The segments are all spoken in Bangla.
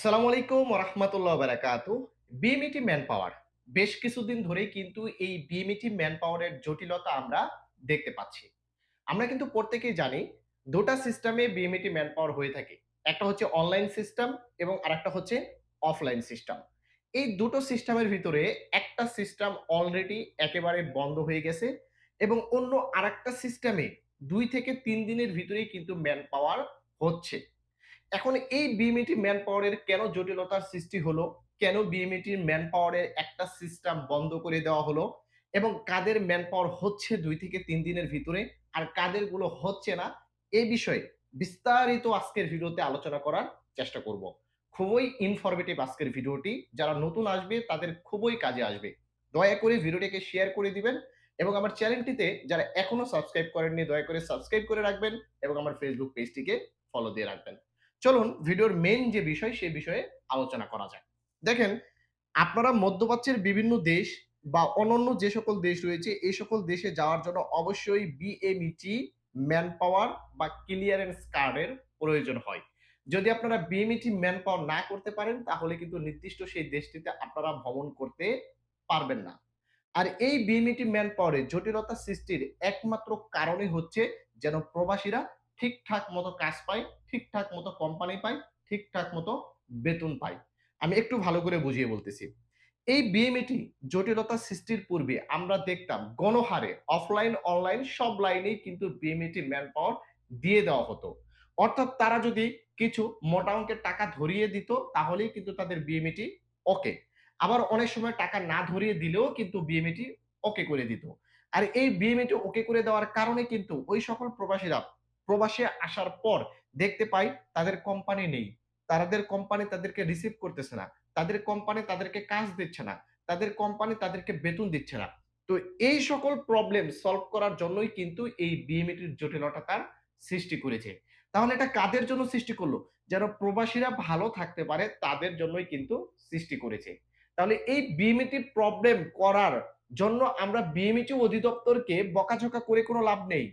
আসসালামু আলাইকুম রহমতুল্লাহ বারাকাতু। বিএমইটি ম্যান পাওয়ার বেশ কিছুদিন ধরেই কিন্তু এই বিএমইটি ম্যান পাওয়ারের জটিলতা আমরা দেখতে পাচ্ছি। আমরা কিন্তু প্রত্যেকেই জানি দুটা সিস্টেমে বিএমইটি ম্যান পাওয়ার হয়ে থাকে। একটা হচ্ছে অনলাইন সিস্টেম এবং আরেকটা হচ্ছে অফলাইন সিস্টেম এই দুটো সিস্টেমের ভিতরে একটা সিস্টেম অলরেডি একেবারে বন্ধ হয়ে গেছে এবং অন্য আরেকটা সিস্টেমে দুই থেকে তিন দিনের ভিতরেই কিন্তু ম্যান পাওয়ার হচ্ছে। এখন এই বিএমইটি ম্যান পাওয়ারের কেন জটিলতার সৃষ্টি হলো? কেন বিএমইটির ম্যান পাওয়ারের একটা সিস্টেম বন্ধ করে দেওয়া হলো? এবং কাদের ম্যান পাওয়ার হচ্ছে দুই থেকে তিন দিনের ভিতরে আর কাদেরগুলো হচ্ছে না? এ বিষয়ে বিস্তারিত আজকের ভিডিওতে আলোচনা করার চেষ্টা করব। খুবই ইনফরমেটিভ আজকের ভিডিওটি। যারা নতুন আসবে, তাদের খুবই কাজে আসবে। দয়া করে ভিডিওটিকে শেয়ার করে দিবেন এবং আমার চ্যানেলটিতে যারা এখনও সাবস্ক্রাইব করেননি, দয়া করে সাবস্ক্রাইব করে রাখবেন এবং আমার ফেসবুক পেজটিকে ফলো দিয়ে রাখবেন। চলুন ভিডিওর মেইন যে বিষয় সে বিষয়ে আলোচনা করা যাক। দেখেন, আপনারা মধ্যপ্রাচ্যের বিভিন্ন দেশ বা অন্যান্য যে সকল দেশ রয়েছে, এই সকল দেশে যাওয়ার জন্য অবশ্যই বিএমইটি ম্যান পাওয়ার বা ক্লিয়ারেন্স কার্ডের প্রয়োজন হয়। যদি আপনারা বিএমইটি ম্যান পাওয়ার না করতে পারেন, তাহলে কিন্তু নির্দিষ্ট সেই দেশটিতে আপনারা ভ্রমণ করতে পারবেন না। আর এই বিএমইটি ম্যান পাওয়ারের জটিলতা সৃষ্টির একমাত্র কারণই হচ্ছে যেন প্রবাসীরা ঠিকঠাক মতো কাজ পাই ঠিকঠাক মতো কোম্পানি পাই ঠিকঠাক মতো বেতন পাই আমি একটু ভালো করে বুঝিয়ে বলতেছি। এই বিএমএটি জটিলতা সৃষ্টির পূর্বে আমরা দেখতাম গণহারে অফলাইন, অনলাইন সব লাইনেই কিন্তু বিএমইটি ম্যান পাওয়ার দিয়ে দেওয়া হতো। অর্থাৎ তারা যদি কিছু মোটা অঙ্কের টাকা ধরিয়ে দিত তাহলেই কিন্তু তাদের বিএমএটি ওকে। আবার অনেক সময় টাকা না ধরিয়ে দিলেও কিন্তু বিএমইটি ওকে করে দিত। আর এই বিএমইটি ওকে করে দেওয়ার কারণে কিন্তু ওই সকল প্রবাসীরা প্রবাসে আসার পর দেখতে পাই তাদের কোম্পানি নেই। তাদের কোম্পানি তাদেরকে রিসিভ করতেছে না। তাদের কোম্পানি তাদেরকে কাজ দিচ্ছে না। তাদের কোম্পানি তাদেরকে বেতন দিচ্ছে না। তো এই সকল প্রবলেম সলভ করার জন্যই কিন্তু এই বিএমইটির জটিলতার সৃষ্টি করেছে। তাহলে এটা কাদের জন্য সৃষ্টি করল? যেন প্রবাসীরা ভালো থাকতে পারে, তাদের জন্যই কিন্তু সৃষ্টি করেছে। তাহলে এই বিএমইটি প্রবলেম করার জন্য আমরা বিএমইটি অধিদপ্তরকে বকাঝকা করে কোনো লাভ নেই।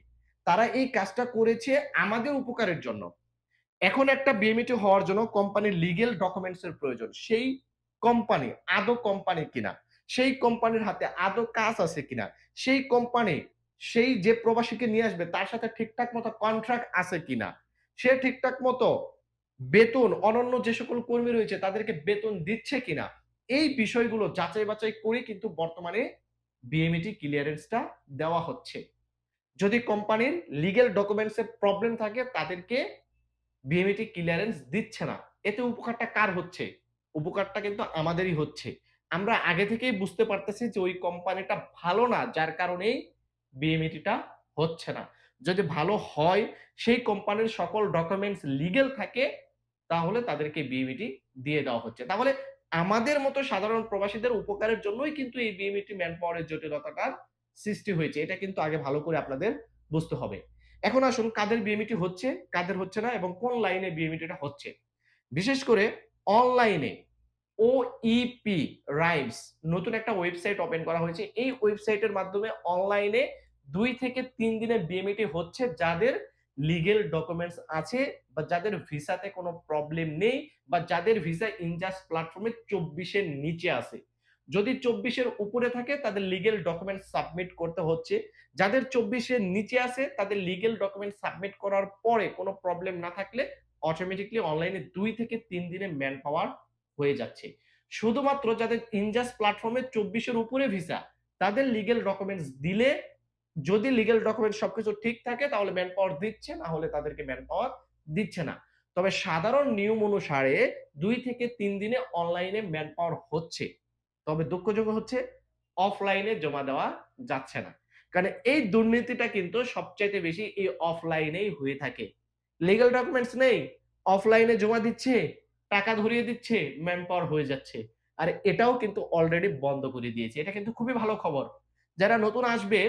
তারা এই কাজটা করেছে আমাদের উপকারের জন্য। এখন একটা বিএমইটি হওয়ার জন্য কোম্পানির লিগেল ডকুমেন্টস এর প্রয়োজন। সেই কোম্পানি আদৌ কোম্পানি কিনা? সেই কোম্পানির হাতে আদৌ কাজ আছে কিনা? সেই কোম্পানি সেই যে প্রবাসীকে নিয়ে আসবে তার সাথে ঠিকঠাক মতো কন্ট্রাক্ট আছে কিনা? সে ঠিকঠাক মতো বেতন, অনন্য যে সকল কর্মী রয়েছে তাদেরকে বেতন দিচ্ছে কিনা? এই বিষয়গুলো যাচাই বাছাই করে কিন্তু বর্তমানে বিএমইটি ক্লিয়ারেন্সটা দেওয়া হচ্ছে। যদি কোম্পানির লিগেল ডকুমেন্টস প্রবলেম থাকে, তাদেরকে বিএমইটি ক্লিয়ারেন্স দিচ্ছে না। এতে উপকারটা কার হচ্ছে? উপকারটা কিন্তু আমাদেরই হচ্ছে। আমরা আগে থেকেই বুঝতে পারতেছি যে ওই কোম্পানিটা ভালো না, যার কারণেই বিএমইটিটা হচ্ছে না। যদি ভালো হয়, সেই কোম্পানির সকল ডকুমেন্টস লিগেল থাকে, তাহলে তাদেরকে বিএমইটি দিয়ে দেওয়া হচ্ছে। তাহলে আমাদের মতো সাধারণ প্রবাসীদের উপকারের জন্যই কিন্তু এই বিএমইটি ম্যান পাওয়ার এর জটিলতাটার সৃষ্টি হয়েছে। এটা কিন্তু আগে ভালো করে আপনাদের বুঝতে হবে। এখন আসুন কাদের বিএমইটি হচ্ছে, কাদের হচ্ছে না এবং কোন লাইনে বিএমইটিটা হচ্ছে। বিশেষ করে অনলাইনে ওইপি রাইমস নতুন একটা ওয়েবসাইট ওপেন করা হয়েছে। এই ওয়েবসাইটের মাধ্যমে অনলাইনে দুই থেকে ৩ দিনের বিএমইটি হচ্ছে যাদের লিগেল ডকুমেন্টস আছে বা যাদের ভিসাতে কোনো প্রবলেম নেই বা যাদের ভিসা ইনজাস্ট প্ল্যাটফর্মে চব্বিশের নিচে আছে। যদি চব্বিশের উপরে থাকে তাদের লিগেল ডকুমেন্টস সাবমিট করতে হচ্ছে। যাদের চব্বিশের নিচে আছে তাদের লিগেল ডকুমেন্ট সাবমিট করার পরে কোনো প্রবলেম না থাকলে অটোমেটিক্যালি অনলাইনে দুই থেকে তিন দিনে ম্যান পাওয়ার হয়ে যাচ্ছে। শুধুমাত্র যাদের ইনজাস প্ল্যাটফর্মে চব্বিশের উপরে ভিসা তাদের লিগেল ডকুমেন্টস দিলে যদি লিগেল ডকুমেন্ট সবকিছু ঠিক থাকে তাহলে ম্যান পাওয়ার দিচ্ছে, না হলে তাদেরকে ম্যান পাওয়ার দিচ্ছে না। তবে সাধারণ নিয়ম অনুসারে দুই থেকে তিন দিনে অনলাইনে ম্যান পাওয়ার হচ্ছে। তবে দুঃখযোগ্য হচ্ছে অফলাইনে জমা দেওয়া যাচ্ছে না। কারণ এই দুর্নীতিটা কিন্তু সবচাইতে বেশি এই অফলাইনেই হয়ে থাকে। লিগ্যাল ডকুমেন্টস নেই, অফলাইনে জমা দিচ্ছে, টাকা ধরিয়ে দিচ্ছে, ম্যান পাওয়ার হয়ে যাচ্ছে। আর এটাও কিন্তু অলরেডি বন্ধ করে দিয়েছে। এটা কিন্তু খুবই ভালো খবর। যারা নতুন আসবে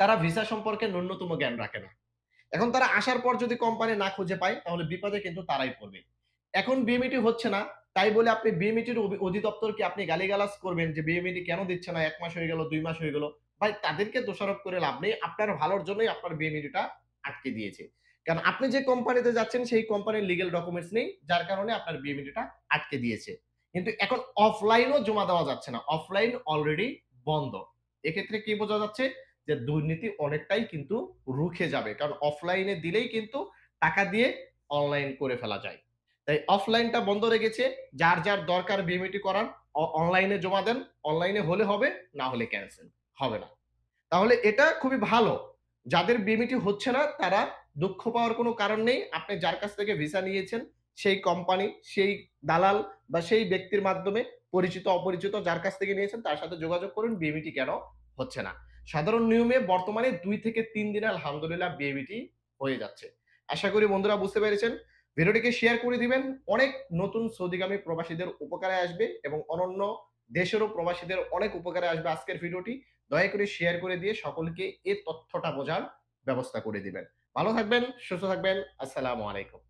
তারা ভিসা সম্পর্কে ন্যূনতম জ্ঞান রাখে না। এখন তারা আসার পর যদি কোম্পানি না খুঁজে পায় তাহলে বিপদে কিন্তু তারাই পড়বে। এখন বিএমইটি হচ্ছে না তাই বলে আপনি বিএমইটির অভি অধিদপ্তরকে আপনি গালিগালাজ করবেন যে বিএমইটি কেন দিচ্ছে না এক মাস হয়ে গেল, দুই মাস হয়ে গেল। ভাই তাদেরকে দোষারোপ করে লাভ নেই। আপনার ভালোর জন্যই আপনার বিএমইটিটা আটকে দিয়েছে। কারণ আপনি যে কোম্পানিতে যাচ্ছেন সেই কোম্পানির লিগেল ডকুমেন্টস নেই। যার কারণে আপনার বিএমইটিটা আটকে দিয়েছে। কিন্তু এখন অফলাইনও জমা দেওয়া যাচ্ছে না। অফলাইন অলরেডি বন্ধ। এক্ষেত্রে কি বোঝা যাচ্ছে? যে দুর্নীতি অনেকটাই কিন্তু রুখে যাবে। কারণ অফলাইনে দিলেই কিন্তু টাকা দিয়ে অনলাইন করে ফেলা যায়। তাই অফলাইনটা বন্ধ রেখেছে। যার, যার দরকার বিএমইটি করার অ অনলাইনে জমা দেন। অনলাইনে হলে হবে, না হলে ক্যানসেল। হবে না। তাহলে এটা খুবই ভালো। যাদের বিএমইটি হচ্ছে না তারা দুঃখ পাওয়ার কোনো কারণ নেই। আপনি যার কাছ থেকে ভিসা নিয়েছেন সেই কোম্পানি, সেই দালাল বা সেই ব্যক্তির মাধ্যমে পরিচিত অপরিচিত যার কাছ থেকে নিয়েছেন তার সাথে যোগাযোগ করুন বিএমইটি কেন হচ্ছে না। সাধারণ নিয়মে বর্তমানে দুই থেকে ৩ দিনে আলহামদুলিল্লাহ বিএমইটি হয়ে যাচ্ছে। আশা করি বন্ধুরা বুঝতে পেরেছেন। ভিডিওটিকে শেয়ার করে দিবেন। অনেক নতুন সৌদিগামী প্রবাসীদের উপকারে আসবে এবং অনন্য দেশেরও প্রবাসীদের অনেক উপকারে আসবে আজকের ভিডিওটি। দয়া করে শেয়ার করে দিয়ে সকলকে এ তথ্যটা বোঝার ব্যবস্থা করে দিবেন। ভালো থাকবেন, সুস্থ থাকবেন। আসসালামু আলাইকুম।